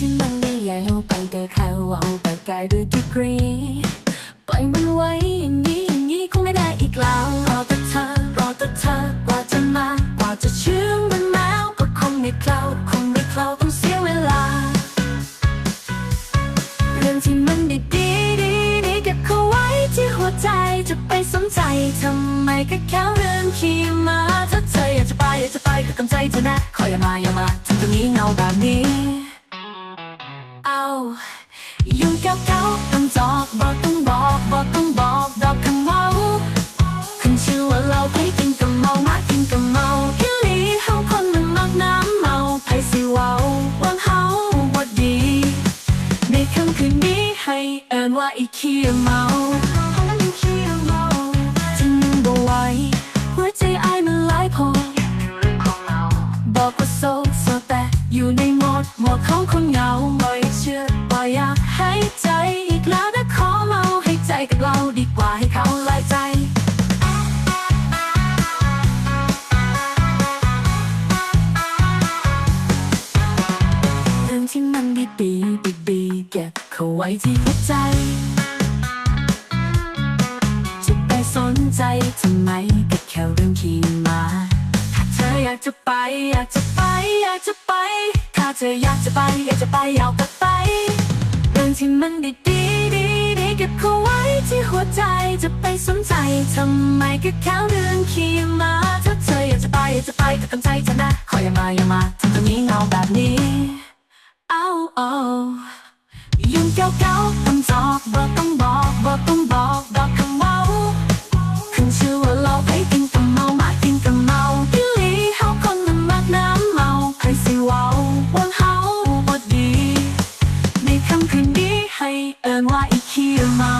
ที่มันไม่ใหญ่เอาไปแต่แค่ว่าเอาไปไกลด้วยดีกรีปล่อยมันไว้อย่างนี้อย่างนี้คงไม่ได้อีกแล้วรอแต่เธอรอแต่เธอกว่าจะมากว่าจะเชื่อมันแล้วก็คงไม่เคลาคงไม่เคลาต้องเสียเวลา เรื่องที่มันดีดีดีดีเก็บเขาไว้ที่หัวใจจะไปสนใจทำไมก็แค่เรื่องขี่มาถ้าเธออยากจะไปอยากจะไปก็กำใจเธอนะคอยอย่ามาอย่ามาทำตรงนี้เงาแบบนี้ คืนนี้ให้เอิญว่าอีเคียเมาจึงบ่ไหวหัวใจอายมันหลายพอบอกว่าโซโซแต่อยู่ในโหมดโหมดของคนเหงาไม่เชื่อว่าอยากให้ใจอีกแล้วนะขอเมาให้ใจกับเราดีกว่าให้เขาลายใจ มันดีดีดีดีเก็บเขาไว้ที่หัวใจ จะไปสนใจทำไมก็แค่เรื่องขี่มาถ้าเธออยากจะไป อยากจะไป อยากจะไป ถ้าเธออยากจะไป อยากจะไปเอาก็ไป เรื่องที่มันดีดีดีดีเก็บเขาไว้ที่หัวใจ จะไปสนใจทำไมก็แค่เรื่องขี่มาถ้าเธออยากจะไปอยากจะไปก็กำใจเธอนะขออย่ามาอย่ามาทำตรงนี้เงาแบบนี้ เอาเอายุ่งเก่าๆต้องจอกบอกต้องบอกบอกต้องบอกบอกคำเมาขึ้นชื่อว่าเราไปกินกับเมามากินกับเมาอีหลีเฮาคนมันมักน้ำเมาใครสิว้าว่าเฮาบ่ดีในค่ำคืนนี้ให้เอิญว่าอีขี้เมา